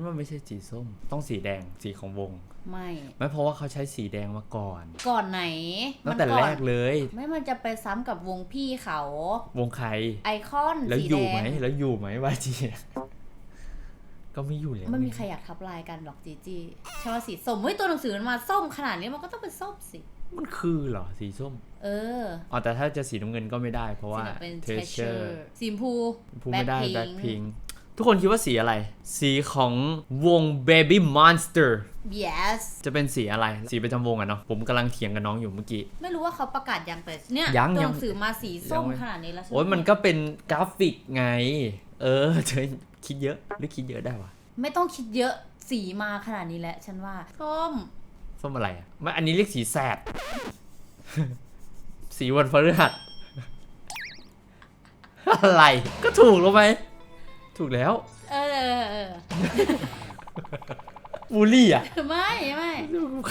นว่าไม่ใช่สีส้ม ต้องสีแดงสีของวง ไม่ไม่เพราะว่าเขาใช้สีแดงมาก่อน ก่อนไหนตั้งแต่ก่แรอนกเลย ไม่มันจะไปซ้ำกับวงพี่เขา วงใครไอคอนแล้วสีอแดยู่ไหมงแล้วอยู่ไหมวาจีก็ไม่อยู่แล้วไม่มีใครอยากทับลายกันหรอกจีจีใช่ว่าสีส้มเฮ้ยตัวหนังสือมันมาส้มขนาดนี้มันก็ต้องเป็นส้มสิมันคือเหรอสีส้ม เอออ๋อแต่ถ้าจะสีน้ำเงินก็ไม่ได้ เพราะว่าสีแบบเป็นเท treasure เชอร์สีชมพู พูดไม่ได้ Blackpink แบ็คพิง ทุกคนคิดว่าสีอะไร สีของวง Baby Monster yes จะเป็นสีอะไร สีประจำวงอะเนาะ ผมกำลังเถียงกับน้องอยู่เมื่อกี้ ไม่รู้ว่าเขาประกาศยังแต่เนี่ยยังตัวยัหงนังสือมาสีส้มยังไม่ขนาดนี้แล้วฉัโอ้ยมันก็เป็นกราฟิกไง เออเธอคิดเยอะหรือคิดเยอะได้วะ ไม่ต้องคิดเยอะ สีมาขนาดนี้แล้วฉันว่า ส้ม ส้มอะไรอะไม่อันนี้เรียกสีแสด สีวันพฤหัสอะไร ก็ถูกแล้วไหม ถูกแล้ว เออ บูลลี่อะไม่ไม่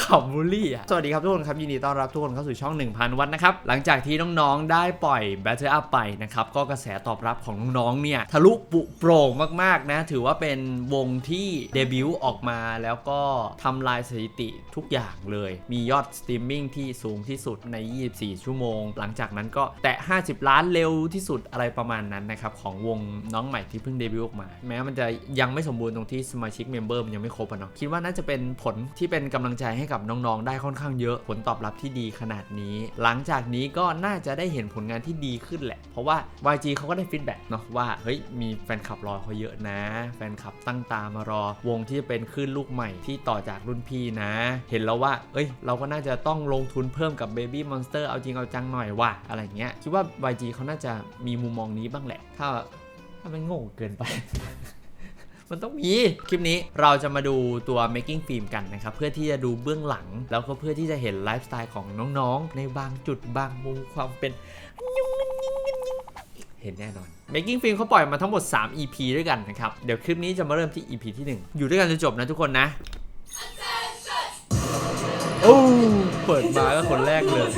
ขำบูลลี่อะ สวัสดีครับทุกคนครับ ยินดีต้อนรับทุกคนเข้าสู่ช่อง 1000 วัตนะครับ หลังจากที่น้องๆ ได้ปล่อย Battle Up ไปนะครับ ก็กระแสตอบรับของน้องๆ เนี่ย ทะลุปุโปร่งมากๆ นะ ถือว่าเป็นวงที่เดบิวต์ออกมาแล้วก็ทำลายสถิติทุกอย่างเลย มียอดสตรีมมิ่งที่สูงที่สุดใน 24 ชั่วโมง หลังจากนั้นก็แตะ 50 ล้านเร็วที่สุดอะไรประมาณนั้นนะครับของวงน้องใหม่ที่เพิ่งเดบิวต์ออกมา แม้มันจะยังไม่สมบูรณ์ตรงที่สมาชิกเมมเบอร์มันยังไม่ครบอะเนาะคิดว่าน่าจะเป็นผลที่เป็นกำลังใจให้กับน้องๆ ได้ค่อนข้างเยอะผลตอบรับที่ดีขนาดนี้ หลังจากนี้ก็น่าจะได้เห็นผลงานที่ดีขึ้นแหละ เพราะว่า YG เขาก็ได้ฟีดแบ็กเนาะว่าเฮ้ยมีแฟนคลับรอเขาเยอะนะ แฟนคลับตั้งตามารอ วงที่จะเป็นคลื่นลูกใหม่ที่ต่อจากรุ่นพี่นะ เห็นแล้วว่า เอ้ย เราก็น่าจะต้องลงทุนเพิ่มกับ Baby Monster เอาจริงเอาจังหน่อยว่ะอะไรเงี้ยคิดว่า YG เขาน่าจะมีมุมมองนี้บ้างแหละ ถ้าถ้ามันโง่เกินไป มันต้องมี คลิปนี้เราจะมาดูตัว making film กันนะครับ เพื่อที่จะดูเบื้องหลัง แล้วก็เพื่อที่จะเห็นไลฟ์สไตล์ของน้องๆ ในบางจุดบางมุมความเป็น เห็นแน่นอน making film เขาปล่อยมาทั้งหมด 3 EP ด้วยกันนะครับ เดี๋ยวคลิปนี้จะมาเริ่มที่ EP ที่ 1 อยู่ด้วยกันจนจบนะทุกคนนะ โอ้เปิดมาก็คนแรกเลย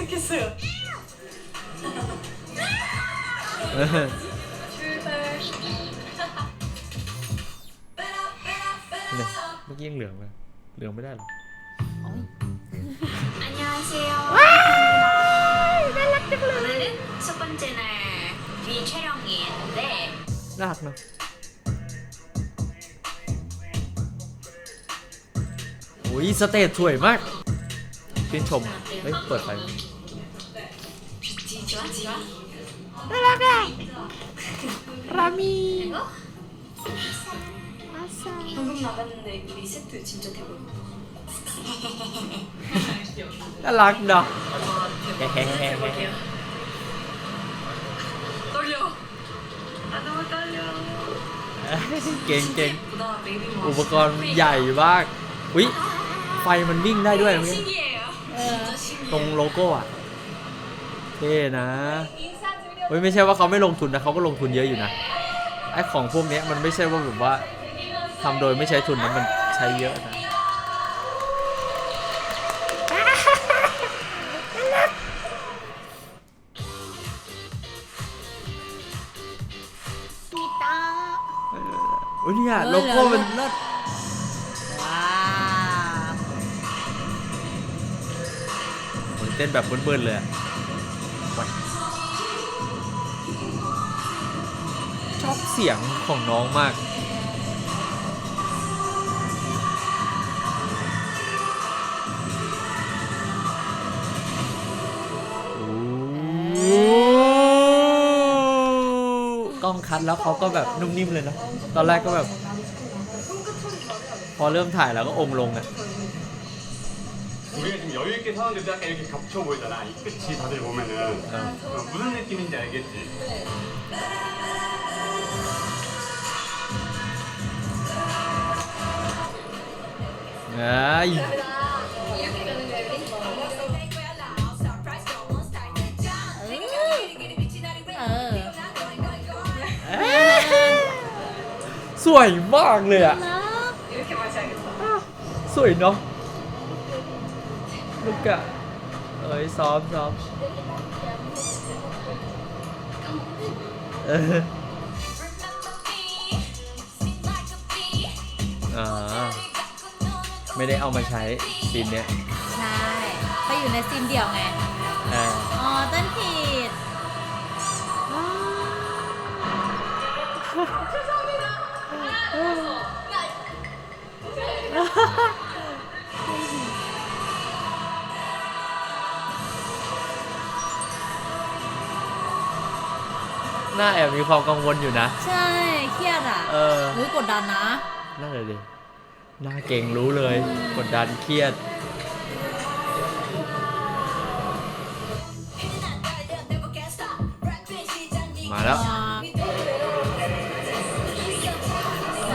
มื่อกี้ยังเหลืองเลย เหลืองไม่ได้หรออันยาเซลว้ายน่ารักจังเลยสปันเจนาวีเชยองเงินเดน่ารักเนาะโอ้ยสเตจสวยมากชื่นชมเฮ้ยเปิดไฟน่ารักอะรามี 방금 나갔는데 우리 세트 진짜 대박. น่ารักเนาะ 해볼게요. 떨려. 아 너무 떨려. เก่งเก่ง 보다 베이비 อุปกรณ์ใหญ่มากอุ้ยไฟมันวิ่งได้ด้วยนะเมื่อกี้ 신기해요. เออ 진짜 ตรง 신기해요. โลโก้อะเท่นะเฮ้ยไม่ใช่ว่าเขาไม่ลงทุนนะเขาก็ลงทุนเยอะอยู่นะไอ้ของพวกเนี้ยมันไม่ใช่ว่าแบบว่า ทำโดยไม่ใช้ทุนนะมันใช้เยอะนะมีตาอุ้ยเนี่ยเออโลโก้มันเลิศว้าวโอ้ยเต้นแบบเบิ้ลๆเลยอะวัดชอบเสียงของน้องมาก คัดแล้วเขาก็แบบนุ่มนิ่มเลยเนอะตอนแรกก็แบบ พอเริ่มถ่ายแล้วก็องค์ลงอ่ะ 우리가 지금 여유 있게 서는데도 약간 이렇게 겹쳐 보이잖아. 이 끝이 다들 보면은 어, 무슨 느낌인지 알겠지? 아이. 어. สวยมากเลยอะสวยเนาะลูกอะเอ้ยซ้อมซ้อมอ่าไม่ได้เอามาใช้ซีนเนี้ยใช่ไปอยู่ในซีนเดี่ยวไง อ่อ๋อ หน้าแอบมีความกังวลอยู่นะ ใช่เครียดอ่ะ เออ อุ้ยกดดันนะ นั่นเลยดิหน้าเก่งรู้เลย กดดันเครียด มาแล้ว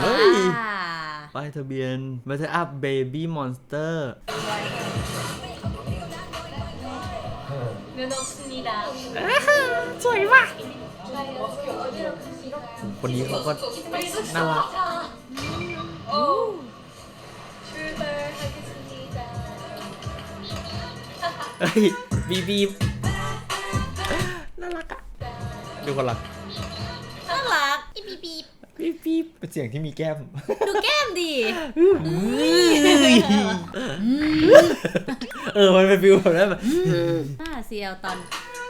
เฮ้ย ว้า ป้ายทะเบียน Matter Up Baby Monster 면 없습니다. สวยมาก คนนี้เขาก็น่ารักเฮ้ยบีบีน่ารักอะดูคนรักน่ารักอีบีบีบีบีเป็นเสียงที่มีแก้ม ดูแก้มดิเออ มันเป็นฟิวแบบนั้นแบบอ่าเซียวตอน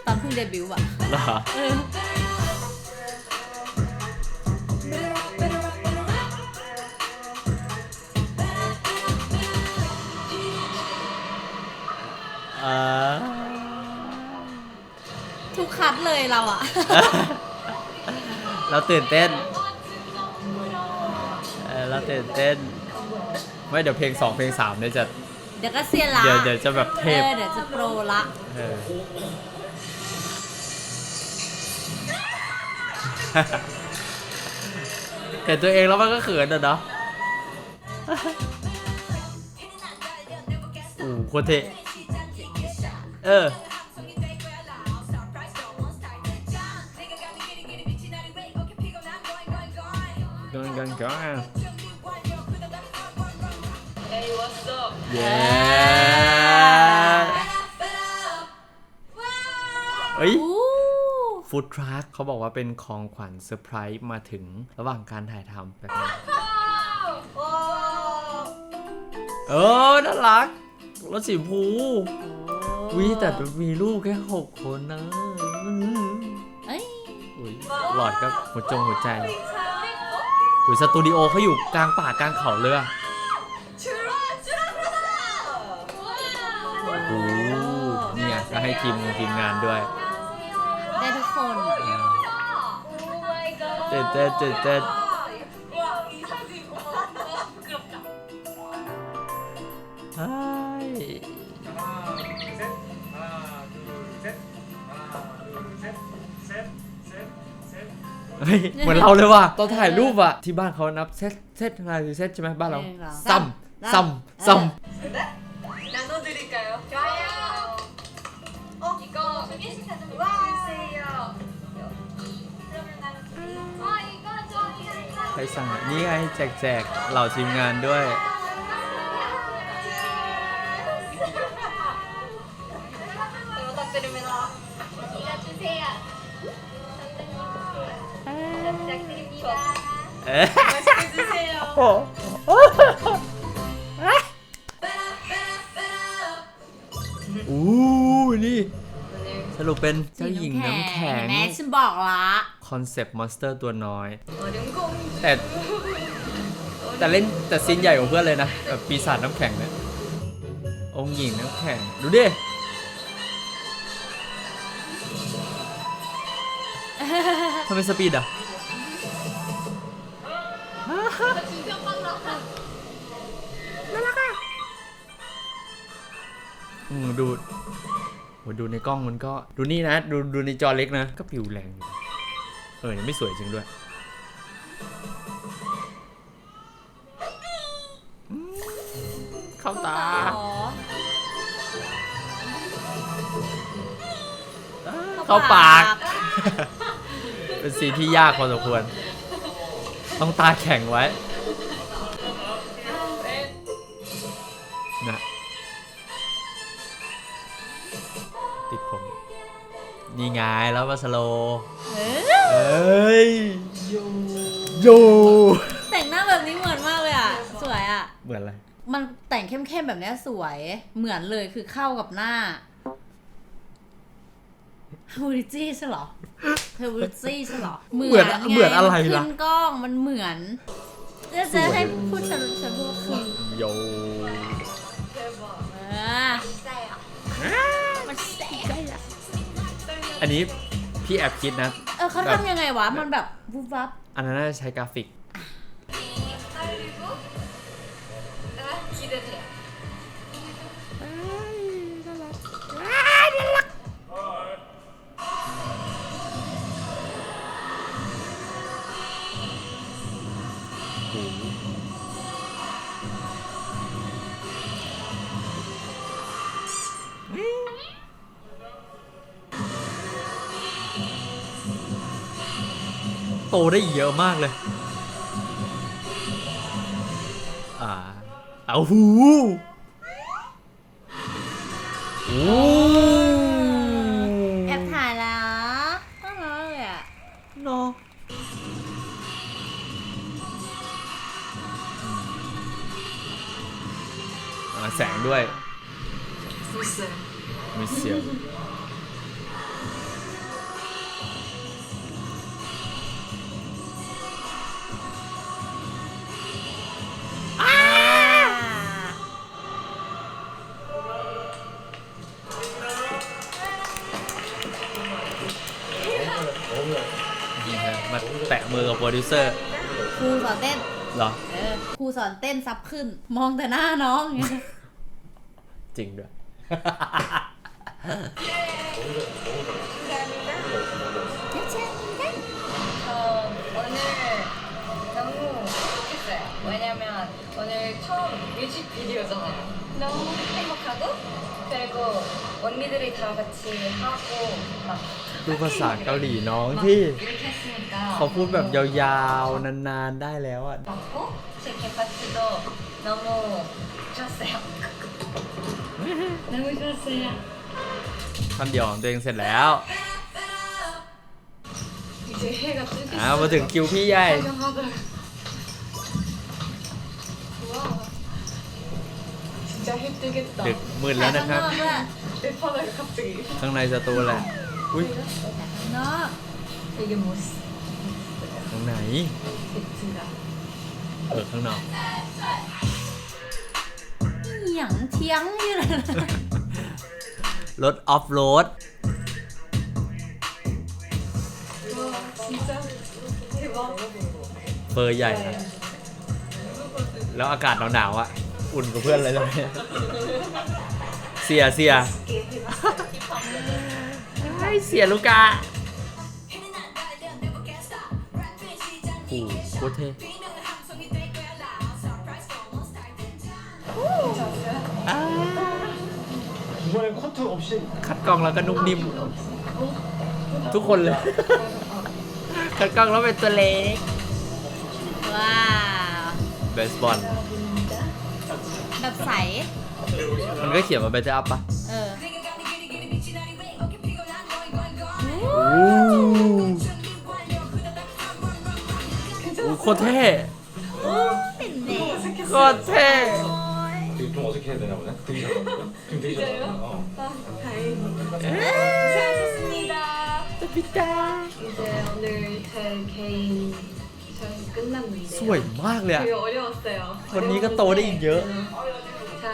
ตอนเพิ่งเดบิวต์อะเรอ ออ่าทุกคัดเลยเราอะเราตื่นเต้นเออเราตื่นเต้น ไม่เดี๋ยวเพลงสองเพลงสามเนี่ยจะ เดี๋ยวก็เซียนละเดี๋ยวเดี๋ยวจะแบบเทเอพอเดี๋ยวจะโปรละเออ เห็นตัวเองแล้วมันก็เขินอะเนาะอู้โคตรเท่ เออกันกันกัน Hey, what's up? เย้เอ้ย อู้ฟู้ดทรัคเขาบอกว่าเป็นของขวัญเซอร์ไพรส์มาถึงระหว่างการถ่ายทำแบบนี้เออ น่ารัก รถสีชมพู วิแต่มีลูกแค่หกคนนะเอ้ยอุ๊ยหลอดก็หัวจงหัวใจหรือสตูดิโอเขาอยู่กลางป่ากลางเขาเลยอะโอ้โหเนี่ยก็ให้ทีมงานทีมงานด้วยได้ทุกคนอะเต้นเต้นเต้นเต้ น 와, 이 사진. 와, 부끄럽다. ใช่ เฮ้ยเหมือนเราเลยว่ะตอนถ่ายรูปอะที่บ้านเขานับเซตเซตอะไรคือเซตใช่ไหมบ้านเรา หนึ่งสอง ซ้ำซ้ำซ้ 나눠드릴까요? 좋아요. 어, 이거 두 개씩 사주면 주세요. 그러면 나는 아, 이거 저희가 ำใครสั่งอะนี่ไงแจกแจกเหล่าทีมงานด้วย 맛있게 드세요. อู้นี่สรุปเป็นเจ้าหญิงน้ำแข็ง เห็นไหมฉันบอกละ คอนเซปต์มอนสเตอร์ตัวน้อย 어령공. แต่แต่เล่นแต่ซีนใหญ่กว่าเพื่อนเลยนะแบบปีศาจน้ำแข็งเนี่ยองค์หญิงน้ำแข็ง ดูดิ ทำไมสปีดอ่ะ อืมดูโหดูในกล้องมันก็ดูนี่นะ ดูดูในจอเล็กนะ ก็ผิวแรงอยู่เออยังไม่สวยจริงด้วยเข้าตาอ๋อเข้าปาก เป็นซีนที่ยากพอสมควร ต้องตาแข็งไว้นะติดผม นี่ไงแล้วมาสโลว์เออเอ้ยโยแต่งหน้าแบบนี้เหมือนมากเลยอะสเหมือนอะไร มันแต่งเข้มๆแบบเนี้ยสวย เหมือนเลยคือเข้ากับหน้า บูริจี้ใช่เหรอเธอบูริจี้ใช่เหรอเหมือนไงเหมือนอะไรล่ะ ขึ้นกล้องมันเหมือนจะจะให้พูดฉันฉันพูดคือโยอ่ามันแสบอันนี้พี่แอบคิดนะ เออเขาทำยังไงวะ มันแบบวุบวับ อันนั้นน่าจะใช้กราฟิก โตได้เยอะมากเลย อ่า เอาหูโอ้แอบถ่ายแล้วน่ารักเลยอะเนาะอ่าแสงด้วยมิเซียม ดิวเซอร์ ครูสอนเต้น เหรอ เออ ครูสอนเต้นซับขึ้น มองแต่หน้าน้องอย่างเงี้ย จริงด้วย 저 오늘 너무 행복했어요. 왜냐면 오늘 처음 뮤직비디오잖아요. 너무 행복하고 그리고 언니들이 다 같이 하고 막 ดูภาษาเกาหลีน้องที่ 이렇게 했으니까 เขาพูดแบบยาวๆ นานๆ ได้แล้วอ่ะ 맞고 제 개파트도 너무 좋았어요. 너무 좋았어요. ท่อนเดียวของตัวเองเสร็จแล้ว 이제 해가 뜨겠어요. อ่ามาถึงคิวพี่ใหญ่ 화장하다. 와 진짜 해 뜨겠다. ดึกมืดแล้วนะครับ ข้างนอกด้วย 내 바닥에 갑자기 ข้างในสตูแหละ อุ้ย ข้างนอก 이게 뭐지? ไหน เออ ข้างนอก เหยียงเทียงอยู่เลยรถออฟโรด เฟอร์ใหญ่แล้วอากาศหนาวๆอะ อุ่นกับเพื่อนเลยตเลยเสียเสียไอ้ยเสียลูกา โคตรเท่คัดกล้องแล้วก็นุ่มนิ่ม ทุกคนเลย คัดกล้องแล้วเป็นตัวเล็ก ว้าวเบสบอลแบบใส มันก็เขียนมาเบสอร์อัพปะเออ โอ้โหโคตรเท่ เป็นเด็ก โคตรเท่ 되게 좀 어색해야 되나 보네. 되게 잘한다. 지금 되게 잘한다. 어. 아 다행이다 고생하셨습니다 พิตา 이제 오늘 제 개인 촬영이 끝났는데 สวยมากเลยอะ 되게 어려웠어요 คนนี้ก็โตได้อีกเยอะ 잘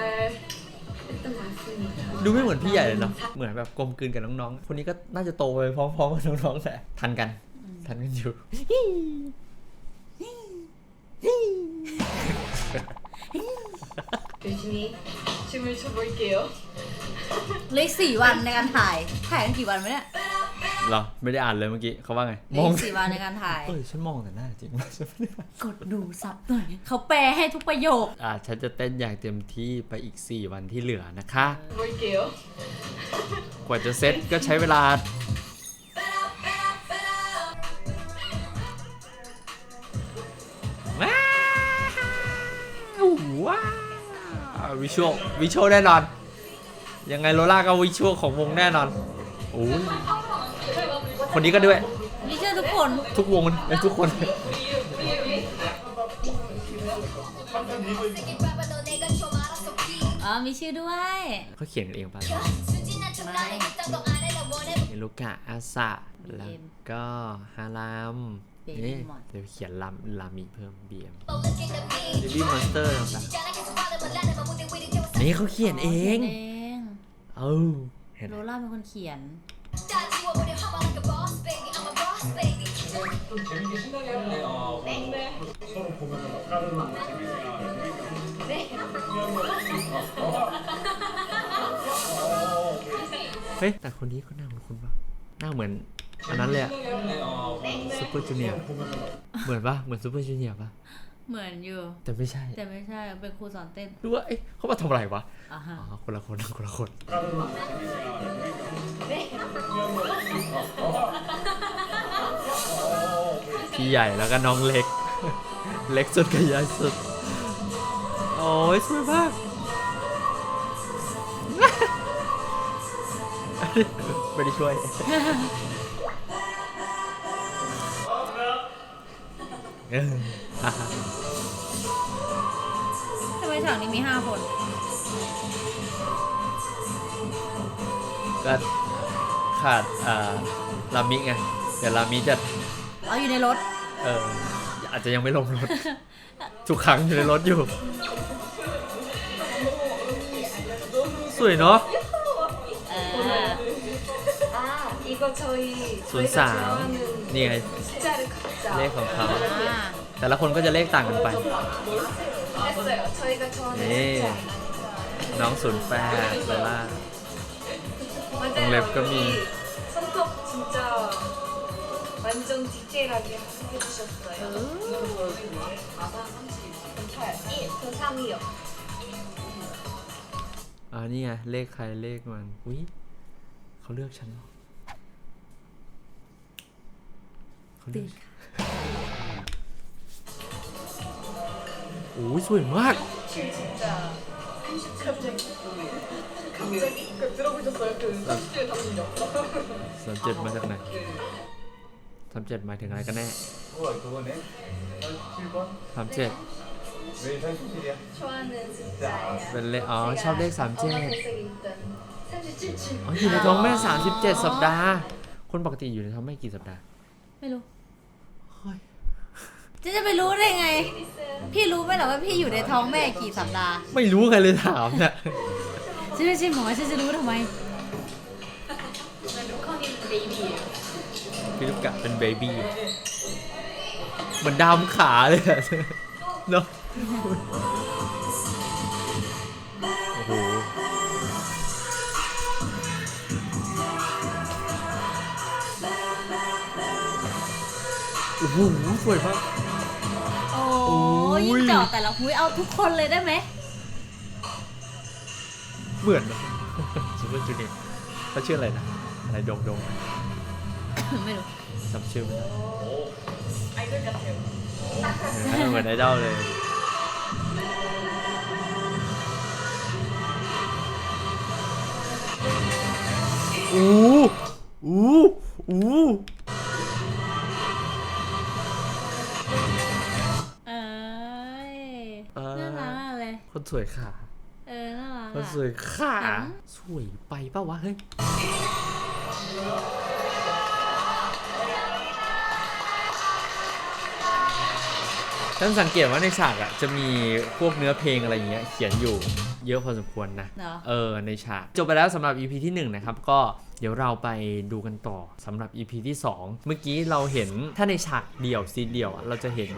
했던 것 같습니다 ดูไม่เหมือนพี่ใหญ่เลยเนาะ เหมือนแบบกลมกลืนกับน้องๆ คนนี้ก็น่าจะโตไปพร้อมๆกับน้องๆแหละ ทันกัน ทันกันอยู่ 열심히 춤을 춰볼게요 เหลยสี่วันในการถ่าย ถ่ายกันกี่วันไหมเนี่ย เหรอ ไม่ได้อ่านเลยเมื่อกี้ เขาว่าไง เหล มอง ยสี่วันในการถ่าย เอ้ย ฉันมองแต่หน้าจริงว่าฉันไม่ได้อ่าน กดดูซับหน่อย เขาแปลให้ทุกประโยค อ่า ฉันจะเต้นอย่างเต็มที่ไปอีก 4 วันที่เหลือนะคะ 볼게요 กว่าจะเซ็ตก็ใช้เวลา วิชวลวิชวลแน่นอน ยังไงโลล่าก็วิชวลของวงแน่นอนโอ้ยคนนี้ก็ด้วย วิชวลทุกคน ทุกวงเลยทุกคน อ๋อ มีชื่อด้วยเขาเขียนกันเองป่ะไม่เอลูกะอาสะแล้วก็ฮาราม เดี๋ยวเขียนลามลามิเพิ่มเบี BM เบบี้มอนสเตอร์ต่างๆอันนี้เขาเขียนเอง เออเห็นไหโรล่าเป็นคนเขียน เฮ้ยแต่คนนี้ก็หน้าเหมือนคุณปะหน้าเหมือน อันนั้นเลยอะซูเปอร์จูเนียร์เหมือนปะเหมือนซูเปอร์จูเนียร์ปะเหมือนอยู่ แต่ไม่ใช่แต่ไม่ใช่เป็นครูสอนเต้นด้วยเขามาทำอะไรวะะอ๋อคนละคนคนละคนพี่ใหญ่แล้วก็น้องเล็ก เล็กสุดกับใหญ่สุด โอ้ยสวยมากไม่ได้ช่วย ทำไมฉากนี้มีห้าคน ก็ขาดอ่าลามิไงเดี๋ยวลามิจะเอาอยู่ในรถ เอออาจจะยังไม่ลงรถ ทุกครั้งอยู่ในรถอยู่ สวยเนาะ ศูนย์สามนี่ไง 숫자를 각자 เลขของเขา อ่า แต่ละคนก็จะเลขต่างกันไป 했어요. 저희가 좋아하는 네. 숫자. น้องศูนย์แปดโซล่า 맞아요. 랩감이. 여기 손톱 진짜 완전 디테일하게 해주셨어요. 저 3이요. อ่านี่ไงเลขใครเลขมันอุ้ยเขาเลือกฉันเหรอ เขาเลือกโอ้ยสวยมาก 진짜 갑자기 갑자기 들어보셨어요? 그 선수의 담력. สามเจ็ดมาจากไหนสามเจ็ดหมายถึงอะไรกันแน่ 그거 그거네. 37번? สามเจ็ด 왜 37이야? 좋아하는 숫자예요. เป็นเลขอ๋อ ชอบเลขสามเจ็ด 엄마 뱃속에 있던 37줄. อ๋ออยู่ในท้องแม่สามสิบเจ็ดสัปดาห์ คนปกติอยู่ในท้องแม่กี่สัปดาห์ ไม่รู้ เฮ้ย จะจะไปรู้ได้ไง พี่รู้ไหมเหรอว่าพี่อยู่ในท้องแม่กี่สัปดาห์ไม่รู้ใครเลยถามเนี่ย ฉันไม่ใช่หมอฉันจะรู้ทำไม มันรู้ข้อนี้เป็นเบบีอพี่ลูกกะเป็นเบบี้เหมือนดำขาเลยอะ เนาะโอ้โห โอ้โหสวยมาก โอ้ยโอ้ย เจาะแต่ละหุ้ยเอาทุกคนเลยได้ไหมเหมือนซูเปอร์จูเนียร์เขาชื่ออะไรนะอะไรโดงโดงไม่รู้จำชื่อไม่ได้เออเหมือนไอดอลเลยอู้อู้อู้ คนสวยขาเออน่ารักคนอะสวยขาเห็นสวยไปเปล่าวะเฮ้ยท่านสังเกตว่าในฉากอะจะมีพวกเนื้อเพลงอะไรอย่างเงี้ยเขียนอยู่เยอะพอสมควรนะ เนาะ เออในฉากจบไปแล้วสำหรับ EP ที่ 1 นะครับ ก็เดี๋ยวเราไปดูกันต่อสำหรับ EP ที่ 2 เมื่อกี้เราเห็นถ้าในฉากเดี่ยวซีนเดี่ยวอะเราจะเห็น